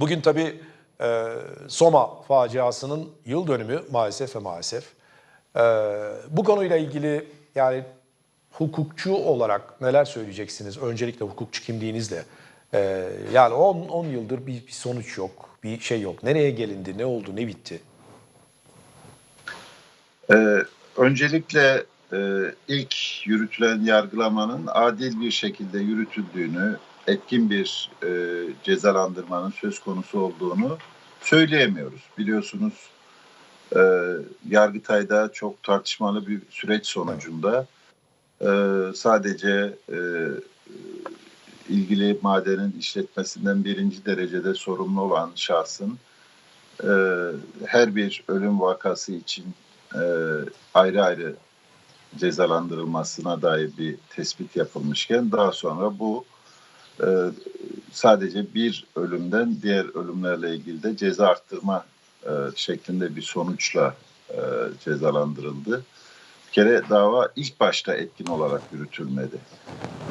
Bugün tabii e, Soma faciasının yıl dönümü maalesef ve maalesef. E, bu konuyla ilgili yani hukukçu olarak neler söyleyeceksiniz? Öncelikle hukukçu kimliğinizle. E, yani 10 10 yıldır bir, bir sonuç yok, bir şey yok. Nereye gelindi, ne oldu, ne bitti? Ee, öncelikle e, ilk yürütülen yargılamanın adil bir şekilde yürütüldüğünü, etkin bir e, cezalandırmanın söz konusu olduğunu söyleyemiyoruz. Biliyorsunuz e, Yargıtay'da çok tartışmalı bir süreç sonucunda e, sadece e, ilgili madenin işletmesinden birinci derecede sorumlu olan şahsın e, her bir ölüm vakası için e, ayrı ayrı cezalandırılmasına dair bir tespit yapılmışken daha sonra bu e, sadece bir ölümden diğer ölümlerle ilgili de ceza arttırma e, şeklinde bir sonuçla e, cezalandırıldı. Bir kere dava ilk başta etkin olarak yürütülmedi.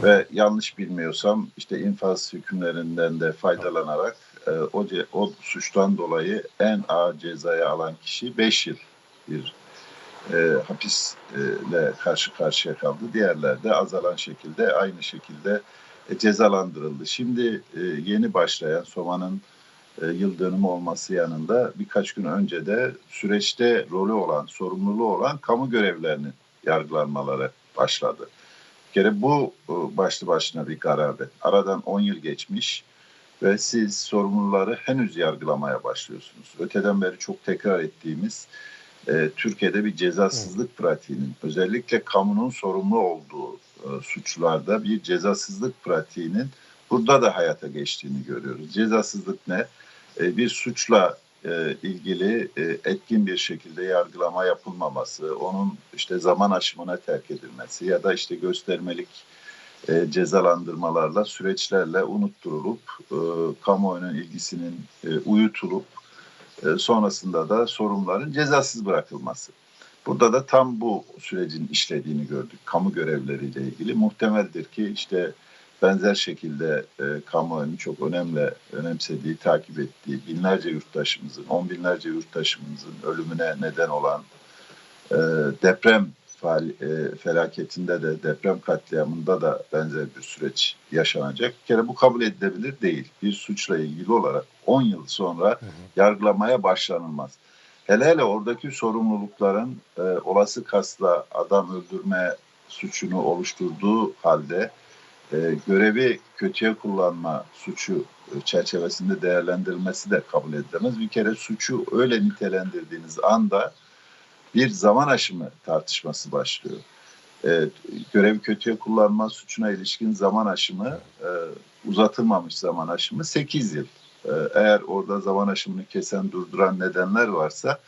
Ve yanlış bilmiyorsam işte infaz hükümlerinden de faydalanarak e, o, o suçtan dolayı en ağır cezaya alan kişi 5 yıl bir e, hapisle karşı karşıya kaldı. Diğerler de azalan şekilde aynı şekilde cezalandırıldı. Şimdi e, yeni başlayan Soma'nın e, yıl dönümü olması yanında birkaç gün önce de süreçte rolü olan, sorumluluğu olan kamu görevlerinin yargılanmaları başladı. Bir kere bu e, başlı başına bir garabet. Aradan 10 yıl geçmiş ve siz sorumluları henüz yargılamaya başlıyorsunuz. Öteden beri çok tekrar ettiğimiz e, Türkiye'de bir cezasızlık pratiğinin özellikle kamunun sorumlu olduğu e, suçlarda bir cezasızlık pratiğinin burada da hayata geçtiğini görüyoruz. Cezasızlık ne? E, bir suçla e, ilgili e, etkin bir şekilde yargılama yapılmaması, onun işte zaman aşımına terk edilmesi ya da işte göstermelik e, cezalandırmalarla, süreçlerle unutturulup e, kamuoyunun ilgisinin e, uyutulup e, sonrasında da sorumluların cezasız bırakılması. Burada da tam bu sürecin işlediğini gördük. Kamu görevleriyle ilgili muhtemeldir ki işte benzer şekilde e, kamuoyunun çok önemli önemsediği, takip ettiği binlerce yurttaşımızın, on binlerce yurttaşımızın ölümüne neden olan e, deprem faal, e, felaketinde de deprem katliamında da benzer bir süreç yaşanacak. Bir kere bu kabul edilebilir değil. Bir suçla ilgili olarak 10 yıl sonra yargılamaya başlanılmaz. Hele hele oradaki sorumlulukların e, olası kasla adam öldürme suçunu oluşturduğu halde e, görevi kötüye kullanma suçu e, çerçevesinde değerlendirilmesi de kabul edilemez. Bir kere suçu öyle nitelendirdiğiniz anda bir zaman aşımı tartışması başlıyor. E, görevi kötüye kullanma suçuna ilişkin zaman aşımı e, uzatılmamış zaman aşımı 8 yıl. E, eğer orada zaman aşımını kesen durduran nedenler varsa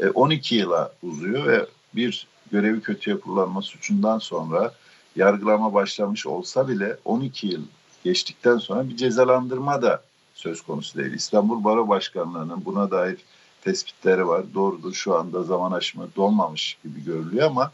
e, 12 yıla uzuyor ve bir görevi kötüye kullanma suçundan sonra yargılama başlamış olsa bile 12 yıl geçtikten sonra bir cezalandırma da söz konusu değil. İstanbul Baro Başkanlığı'nın buna dair tespitleri var. Doğrudur şu anda zaman aşımı dolmamış gibi görülüyor ama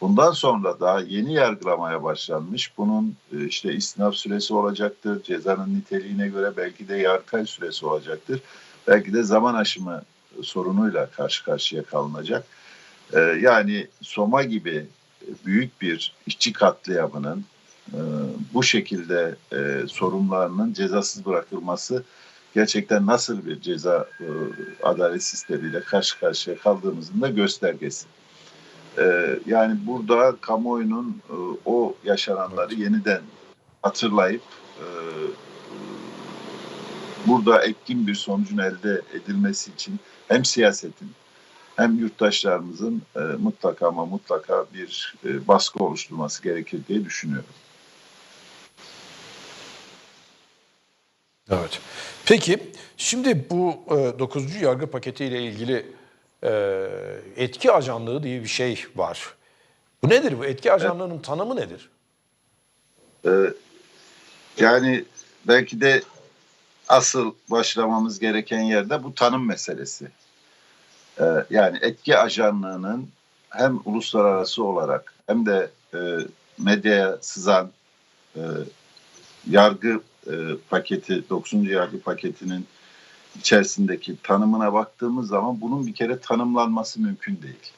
bundan sonra daha yeni yargılamaya başlanmış. Bunun e, işte istinaf süresi olacaktır. Cezanın niteliğine göre belki de yargıtay süresi olacaktır. Belki de zaman aşımı sorunuyla karşı karşıya kalınacak. E, Yani Soma gibi büyük bir işçi katliamının e, bu şekilde sorumlularının cezasız bırakılması gerçekten nasıl bir ceza adalet sistemiyle karşı karşıya kaldığımızın da göstergesi. E, yani burada kamuoyunun e, o yaşananları yeniden hatırlayıp e, burada etkin bir sonucun elde edilmesi için hem siyasetin hem yurttaşlarımızın e, mutlaka ama mutlaka bir e, baskı oluşturması gerekir diye düşünüyorum. Evet. Peki şimdi bu e, 9. yargı paketiyle ilgili etki ajanlığı diye bir şey var. Bu nedir bu? Etki ajanlığının tanımı nedir? E, yani belki de asıl başlamamız gereken yerde bu tanım meselesi. E, yani etki ajanlığının hem uluslararası olarak hem de e, medyaya sızan e, yargı e, paketi, 9. yargı paketinin içerisindeki tanımına baktığımız zaman bunun bir kere tanımlanması mümkün değil.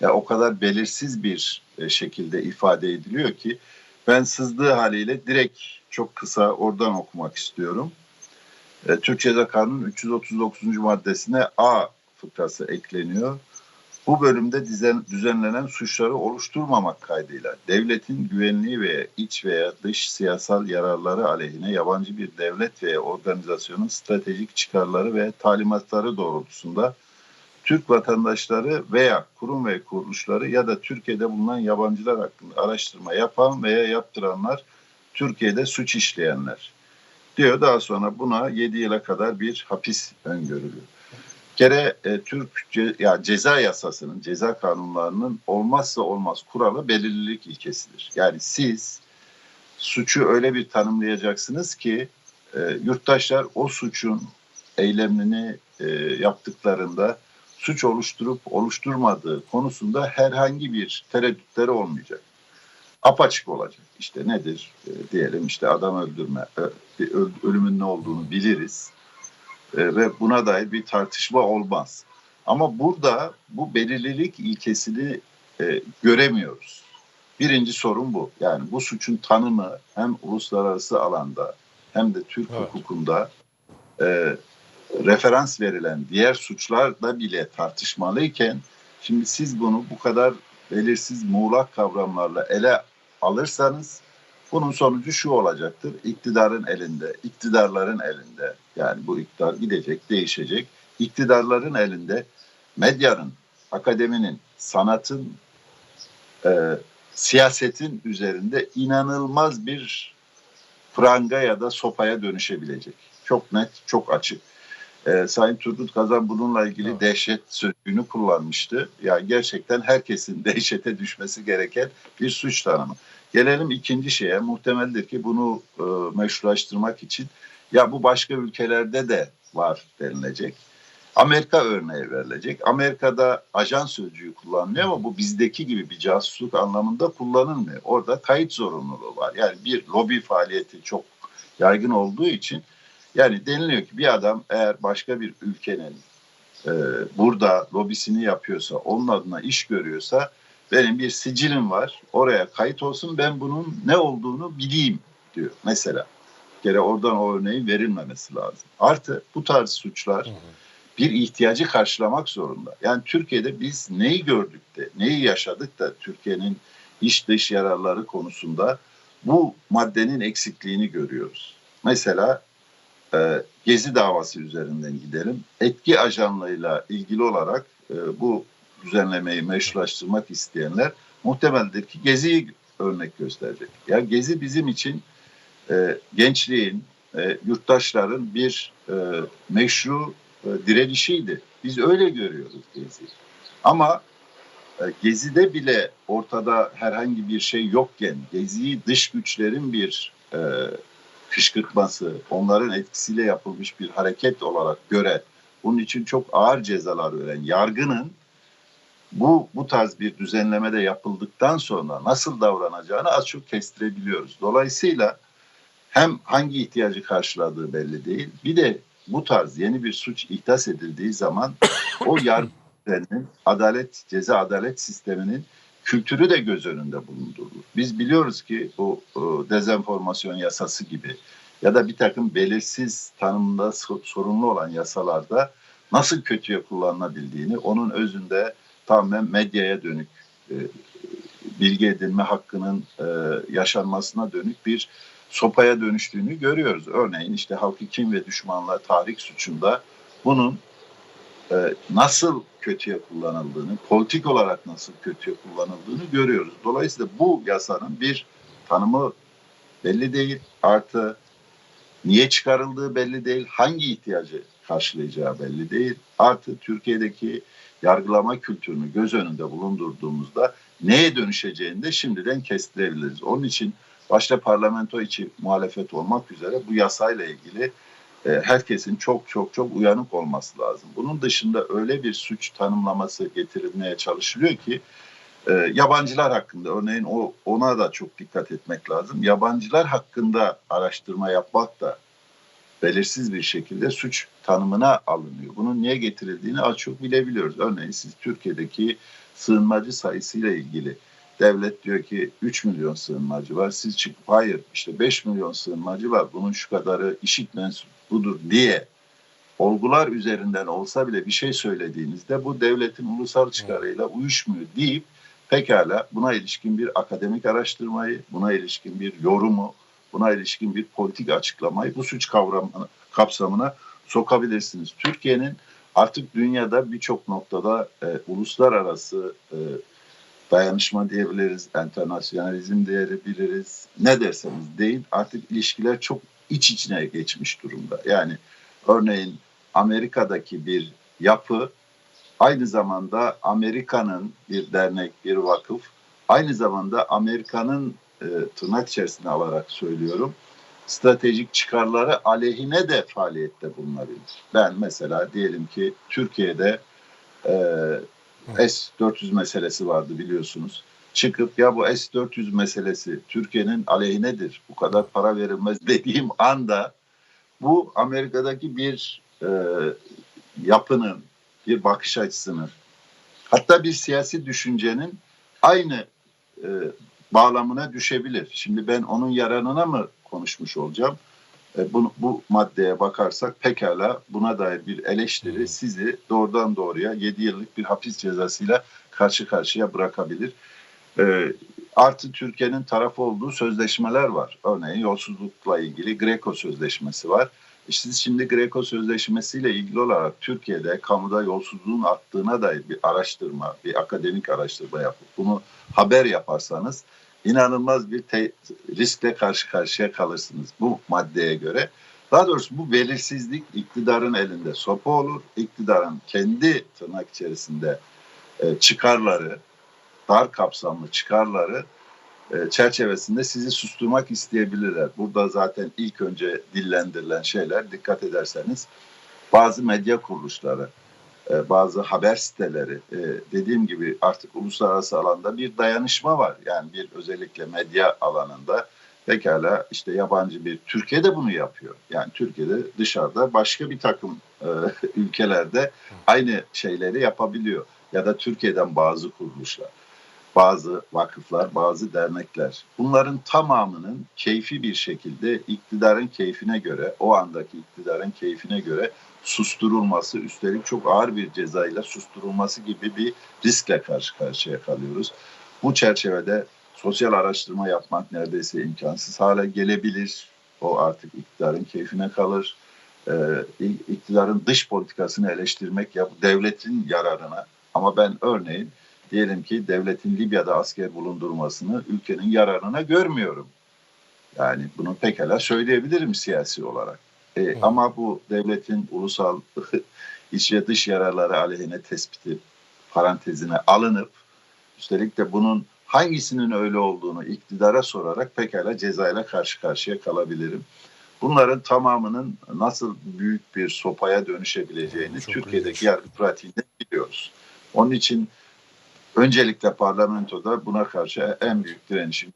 Ya o kadar belirsiz bir e, şekilde ifade ediliyor ki ben sızdığı haliyle direkt çok kısa oradan okumak istiyorum. Türk Ceza Kanunu 339. maddesine A fıkrası ekleniyor. Bu bölümde dizen, düzenlenen suçları oluşturmamak kaydıyla devletin güvenliği veya iç veya dış siyasal yararları aleyhine yabancı bir devlet veya organizasyonun stratejik çıkarları ve talimatları doğrultusunda Türk vatandaşları veya kurum ve kuruluşları ya da Türkiye'de bulunan yabancılar hakkında araştırma yapan veya yaptıranlar Türkiye'de suç işleyenler diyor. Daha sonra buna 7 yıla kadar bir hapis öngörülüyor. Kere e, Türk ce, ya ceza yasasının, ceza kanunlarının olmazsa olmaz kuralı belirlilik ilkesidir. Yani siz suçu öyle bir tanımlayacaksınız ki e, yurttaşlar o suçun eylemini e, yaptıklarında suç oluşturup oluşturmadığı konusunda herhangi bir tereddütleri olmayacak. Apaçık olacak. İşte nedir? E, diyelim işte adam öldürme, e, ölümün ne olduğunu biliriz. E, ve buna dair bir tartışma olmaz. Ama burada bu belirlilik ilkesini e, göremiyoruz. Birinci sorun bu. Yani bu suçun tanımı hem uluslararası alanda hem de Türk evet. hukukunda e, referans verilen diğer suçlarda bile tartışmalıyken şimdi siz bunu bu kadar belirsiz muğlak kavramlarla ele alırsanız bunun sonucu şu olacaktır. İktidarın elinde, iktidarların elinde yani bu iktidar gidecek, değişecek. İktidarların elinde medyanın, akademinin, sanatın, e, siyasetin üzerinde inanılmaz bir pranga ya da sopaya dönüşebilecek. Çok net, çok açık. E, Sayın Turgut Kazan bununla ilgili evet. dehşet sözcüğünü kullanmıştı. Yani gerçekten herkesin dehşete düşmesi gereken bir suç tanımı. Gelelim ikinci şeye. Muhtemeldir ki bunu e, meşrulaştırmak için ya bu başka ülkelerde de var denilecek. Amerika örneği verilecek. Amerika'da ajan sözcüğü kullanılıyor ama bu bizdeki gibi bir casusluk anlamında kullanılmıyor. Orada kayıt zorunluluğu var. Yani bir lobi faaliyeti çok yaygın olduğu için yani deniliyor ki bir adam eğer başka bir ülkenin e, burada lobisini yapıyorsa, onun adına iş görüyorsa benim bir sicilim var. Oraya kayıt olsun ben bunun ne olduğunu bileyim diyor mesela. Bir kere oradan o örneğin verilmemesi lazım. Artı bu tarz suçlar bir ihtiyacı karşılamak zorunda. Yani Türkiye'de biz neyi gördük de, neyi yaşadık da Türkiye'nin iç dış yararları konusunda bu maddenin eksikliğini görüyoruz. Mesela e, Gezi davası üzerinden gidelim. Etki ajanlığıyla ilgili olarak e, bu düzenlemeyi meşrulaştırmak isteyenler muhtemeldir ki Gezi'yi örnek gösterecek. Ya Gezi bizim için e, gençliğin, e, yurttaşların bir e, meşru e, direnişiydi. Biz öyle görüyoruz Gezi'yi. Ama e, Gezi'de bile ortada herhangi bir şey yokken Gezi'yi dış güçlerin bir e, kışkırtması, onların etkisiyle yapılmış bir hareket olarak göre bunun için çok ağır cezalar veren yargının bu bu tarz bir düzenleme de yapıldıktan sonra nasıl davranacağını az çok kestirebiliyoruz. Dolayısıyla hem hangi ihtiyacı karşıladığı belli değil. Bir de bu tarz yeni bir suç ihdas edildiği zaman o yargının adalet, ceza adalet sisteminin kültürü de göz önünde bulundurulur. Biz biliyoruz ki bu dezenformasyon yasası gibi ya da bir takım belirsiz tanımda sorunlu olan yasalarda nasıl kötüye kullanılabildiğini, onun özünde tamamen medyaya dönük e, bilgi edinme hakkının e, yaşanmasına dönük bir sopaya dönüştüğünü görüyoruz. Örneğin işte halkı kim ve düşmanla tahrik suçunda bunun e, nasıl kötüye kullanıldığını, politik olarak nasıl kötüye kullanıldığını görüyoruz. Dolayısıyla bu yasanın bir tanımı belli değil. Artı niye çıkarıldığı belli değil. Hangi ihtiyacı karşılayacağı belli değil. Artı Türkiye'deki yargılama kültürünü göz önünde bulundurduğumuzda neye dönüşeceğini de şimdiden kestirebiliriz. Onun için başta parlamento içi muhalefet olmak üzere bu yasayla ilgili e, herkesin çok çok çok uyanık olması lazım. Bunun dışında öyle bir suç tanımlaması getirilmeye çalışılıyor ki e, yabancılar hakkında örneğin ona da çok dikkat etmek lazım. Yabancılar hakkında araştırma yapmak da belirsiz bir şekilde suç tanımına alınıyor. Bunun niye getirildiğini az çok bilebiliyoruz. Örneğin siz Türkiye'deki sığınmacı sayısıyla ilgili devlet diyor ki 3 milyon sığınmacı var. Siz çıkıp hayır işte 5 milyon sığınmacı var. Bunun şu kadarı işit mensup budur diye olgular üzerinden olsa bile bir şey söylediğinizde bu devletin ulusal çıkarıyla uyuşmuyor deyip pekala buna ilişkin bir akademik araştırmayı, buna ilişkin bir yorumu, buna ilişkin bir politik açıklamayı bu suç kavramına, kapsamına sokabilirsiniz. Türkiye'nin artık dünyada birçok noktada e, uluslararası e, dayanışma diyebiliriz, internasyonalizm diyebiliriz. Ne derseniz deyin artık ilişkiler çok iç içine geçmiş durumda. Yani örneğin Amerika'daki bir yapı aynı zamanda Amerika'nın bir dernek, bir vakıf, aynı zamanda Amerika'nın e, tırnak içerisinde alarak söylüyorum, stratejik çıkarları aleyhine de faaliyette bulunabilir. Ben mesela diyelim ki Türkiye'de e, S-400 meselesi vardı biliyorsunuz. Çıkıp ya bu S-400 meselesi Türkiye'nin aleyhinedir, bu kadar para verilmez dediğim anda bu Amerika'daki bir e, yapının, bir bakış açısının, hatta bir siyasi düşüncenin aynı e, bağlamına düşebilir. Şimdi ben onun yararına mı konuşmuş olacağım? E, bu, bu maddeye bakarsak pekala buna dair bir eleştiri sizi doğrudan doğruya 7 yıllık bir hapis cezasıyla karşı karşıya bırakabilir. E, artı Türkiye'nin tarafı olduğu sözleşmeler var. Örneğin yolsuzlukla ilgili Greco Sözleşmesi var. Siz şimdi Greco Sözleşmesi ile ilgili olarak Türkiye'de kamuda yolsuzluğun arttığına dair bir araştırma, bir akademik araştırma yapıp bunu haber yaparsanız inanılmaz bir te- riskle karşı karşıya kalırsınız bu maddeye göre. Daha doğrusu bu belirsizlik iktidarın elinde sopa olur. İktidarın kendi tırnak içerisinde e, çıkarları, dar kapsamlı çıkarları çerçevesinde sizi susturmak isteyebilirler. Burada zaten ilk önce dillendirilen şeyler dikkat ederseniz bazı medya kuruluşları, e, bazı haber siteleri e, dediğim gibi artık uluslararası alanda bir dayanışma var. Yani bir özellikle medya alanında pekala işte yabancı bir Türkiye'de bunu yapıyor. Yani Türkiye'de dışarıda başka bir takım e, ülkelerde aynı şeyleri yapabiliyor. Ya da Türkiye'den bazı kuruluşlar bazı vakıflar, bazı dernekler. Bunların tamamının keyfi bir şekilde iktidarın keyfine göre, o andaki iktidarın keyfine göre susturulması, üstelik çok ağır bir cezayla susturulması gibi bir riskle karşı karşıya kalıyoruz. Bu çerçevede sosyal araştırma yapmak neredeyse imkansız hale gelebilir. O artık iktidarın keyfine kalır. Ee, iktidarın dış politikasını eleştirmek ya devletin yararına. Ama ben örneğin diyelim ki devletin Libya'da asker bulundurmasını ülkenin yararına görmüyorum. Yani bunu pekala söyleyebilirim siyasi olarak. E, ama bu devletin ulusal iç ve dış yararları aleyhine tespiti parantezine alınıp üstelik de bunun hangisinin öyle olduğunu iktidara sorarak pekala cezayla karşı karşıya kalabilirim. Bunların tamamının nasıl büyük bir sopaya dönüşebileceğini Çok Türkiye'deki yargı pratiğinde biliyoruz. Onun için öncelikle parlamentoda buna karşı en büyük direnişin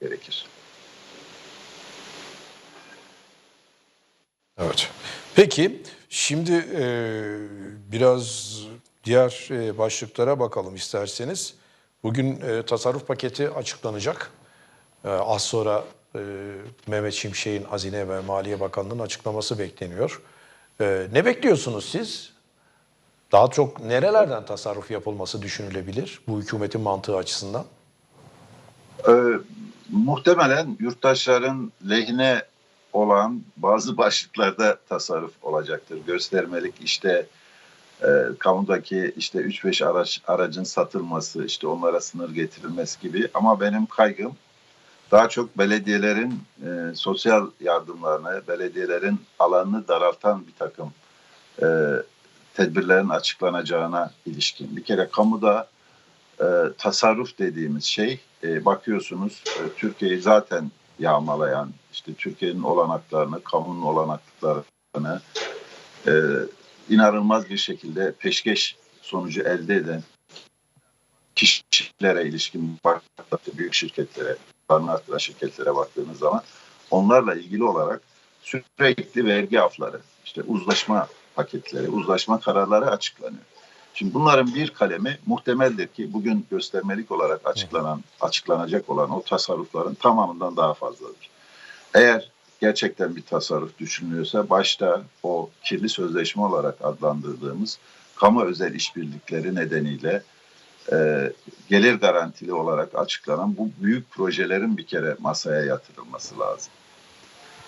gerekir. Evet. Peki şimdi e, biraz diğer e, başlıklara bakalım isterseniz. Bugün e, tasarruf paketi açıklanacak. E, az sonra e, Mehmet Şimşek'in Hazine ve Maliye Bakanlığı'nın açıklaması bekleniyor. E, ne bekliyorsunuz siz? Daha çok nerelerden tasarruf yapılması düşünülebilir bu hükümetin mantığı açısından? Ee, muhtemelen yurttaşların lehine olan bazı başlıklarda tasarruf olacaktır. Göstermelik işte e, kamudaki işte 3-5 araç aracın satılması, işte onlara sınır getirilmesi gibi. Ama benim kaygım daha çok belediyelerin e, sosyal yardımlarını, belediyelerin alanını daraltan bir takım e, tedbirlerin açıklanacağına ilişkin. Bir kere kamuda e, tasarruf dediğimiz şey e, bakıyorsunuz e, Türkiye'yi zaten yağmalayan işte Türkiye'nin olanaklarını, kamunun olanaklarını e, inanılmaz bir şekilde peşkeş sonucu elde eden kişilere ilişkin baktığınızda büyük şirketlere, arttıran şirketlere baktığınız zaman onlarla ilgili olarak sürekli vergi afları, işte uzlaşma paketleri, uzlaşma kararları açıklanıyor. Şimdi bunların bir kalemi muhtemeldir ki bugün göstermelik olarak açıklanan, açıklanacak olan o tasarrufların tamamından daha fazladır. Eğer gerçekten bir tasarruf düşünülüyorsa başta o kirli sözleşme olarak adlandırdığımız kamu özel işbirlikleri nedeniyle e, gelir garantili olarak açıklanan bu büyük projelerin bir kere masaya yatırılması lazım.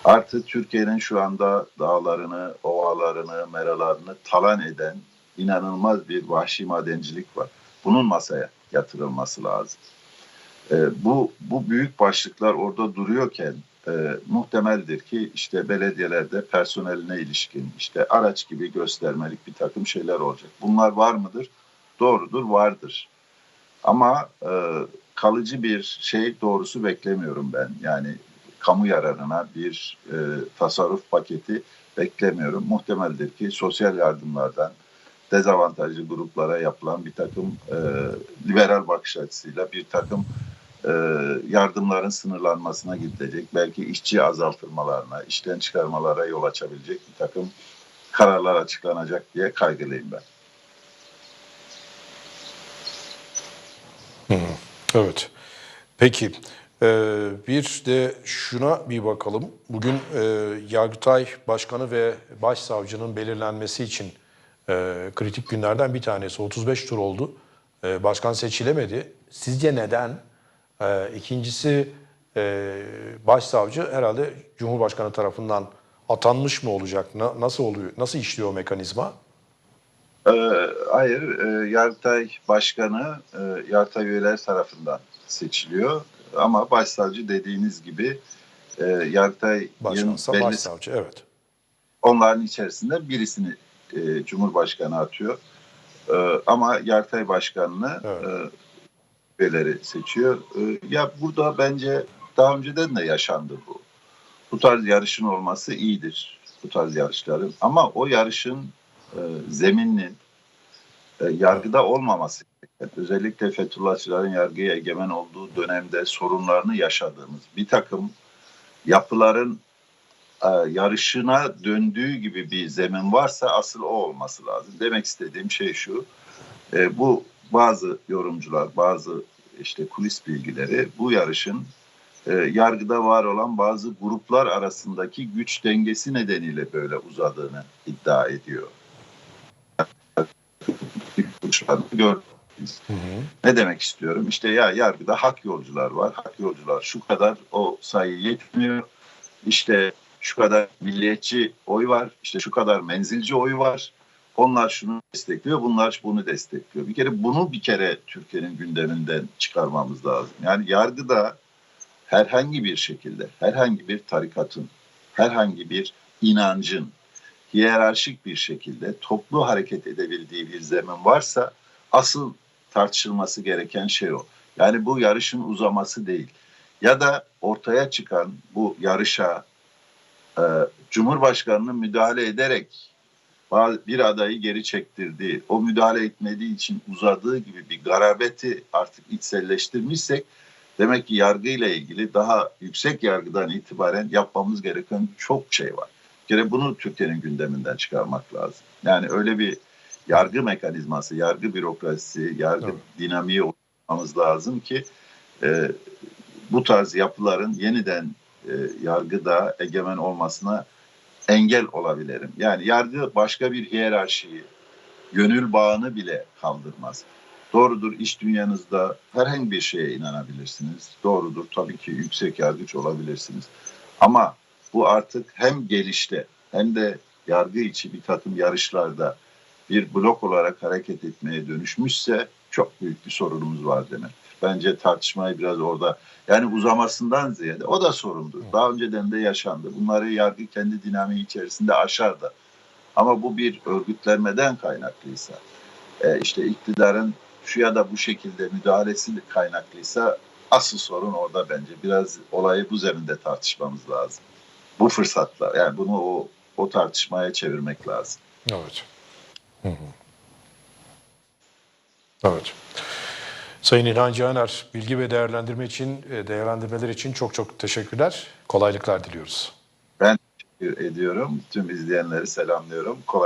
Artı Türkiye'nin şu anda dağlarını, ovalarını, meralarını talan eden inanılmaz bir vahşi madencilik var. Bunun masaya yatırılması lazım. E, bu, bu büyük başlıklar orada duruyorken e, muhtemeldir ki işte belediyelerde personeline ilişkin işte araç gibi göstermelik bir takım şeyler olacak. Bunlar var mıdır? Doğrudur, vardır. Ama e, kalıcı bir şey doğrusu beklemiyorum ben. Yani kamu yararına bir e, tasarruf paketi beklemiyorum. Muhtemeldir ki sosyal yardımlardan dezavantajlı gruplara yapılan bir takım e, liberal bakış açısıyla bir takım e, yardımların sınırlanmasına gidilecek. Belki işçi azaltılmalarına, işten çıkarmalara yol açabilecek bir takım kararlar açıklanacak diye kaygılıyım ben. Evet. Peki. Ee, bir de şuna bir bakalım. Bugün e, Yargıtay Başkanı ve Başsavcının belirlenmesi için e, kritik günlerden bir tanesi. 35 tur oldu. E, başkan seçilemedi. Sizce neden? E, ikincisi e, Başsavcı herhalde Cumhurbaşkanı tarafından atanmış mı olacak? Na- nasıl oluyor? Nasıl işliyor o mekanizma? Ee, hayır, e, Yargıtay Başkanı e, Yargıtay üyeler tarafından seçiliyor. Ama başsavcı dediğiniz gibi e, Yargıtay'ın Başkansa belli Başsavcı. Evet. onların içerisinde birisini e, Cumhurbaşkanı atıyor. E, ama Yargıtay Başkanı'nı Evet. e, üyeleri seçiyor. E, ya burada bence daha önceden de yaşandı bu. Bu tarz yarışın olması iyidir. Bu tarz yarışların. Ama o yarışın e, zemininin e, yargıda olmaması özellikle Fethullahçıların yargıya egemen olduğu dönemde sorunlarını yaşadığımız bir takım yapıların e, yarışına döndüğü gibi bir zemin varsa asıl o olması lazım. Demek istediğim şey şu, e, bu bazı yorumcular, bazı işte kulis bilgileri bu yarışın e, yargıda var olan bazı gruplar arasındaki güç dengesi nedeniyle böyle uzadığını iddia ediyor. Gördük. Ne demek istiyorum? İşte ya yargıda hak yolcular var. Hak yolcular şu kadar o sayı yetmiyor. İşte şu kadar milliyetçi oy var. İşte şu kadar menzilci oy var. Onlar şunu destekliyor, bunlar bunu destekliyor. Bir kere bunu bir kere Türkiye'nin gündeminden çıkarmamız lazım. Yani yargıda herhangi bir şekilde, herhangi bir tarikatın, herhangi bir inancın hiyerarşik bir şekilde toplu hareket edebildiği bir zemin varsa asıl tartışılması gereken şey o. Yani bu yarışın uzaması değil. Ya da ortaya çıkan bu yarışa e, Cumhurbaşkanı'nın müdahale ederek bir adayı geri çektirdiği, o müdahale etmediği için uzadığı gibi bir garabeti artık içselleştirmişsek demek ki yargıyla ilgili daha yüksek yargıdan itibaren yapmamız gereken çok şey var. Bir kere bunu Türkiye'nin gündeminden çıkarmak lazım. Yani öyle bir yargı mekanizması, yargı bürokrasisi, yargı Evet. dinamiği olmamız lazım ki e, bu tarz yapıların yeniden e, yargıda egemen olmasına engel olabilirim. Yani yargı başka bir hiyerarşiyi, gönül bağını bile kaldırmaz. Doğrudur iş dünyanızda herhangi bir şeye inanabilirsiniz. Doğrudur tabii ki yüksek yargıç olabilirsiniz. Ama bu artık hem gelişte hem de yargı içi bir takım yarışlarda bir blok olarak hareket etmeye dönüşmüşse çok büyük bir sorunumuz var demektir. Bence tartışmayı biraz orada yani uzamasından ziyade o da sorundur. Daha önceden de yaşandı. Bunları yargı kendi dinamiği içerisinde aşar da. Ama bu bir örgütlenmeden kaynaklıysa, e, işte iktidarın şu ya da bu şekilde müdahalesi kaynaklıysa asıl sorun orada bence. Biraz olayı bu zeminde tartışmamız lazım. Bu fırsatla yani bunu o, o tartışmaya çevirmek lazım. Evet. Hı hı. Evet. Sayın İlhan Caner, bilgi ve değerlendirme için, e, değerlendirmeler için çok çok teşekkürler. Kolaylıklar diliyoruz. Ben ediyorum. Tüm izleyenleri selamlıyorum. Kolay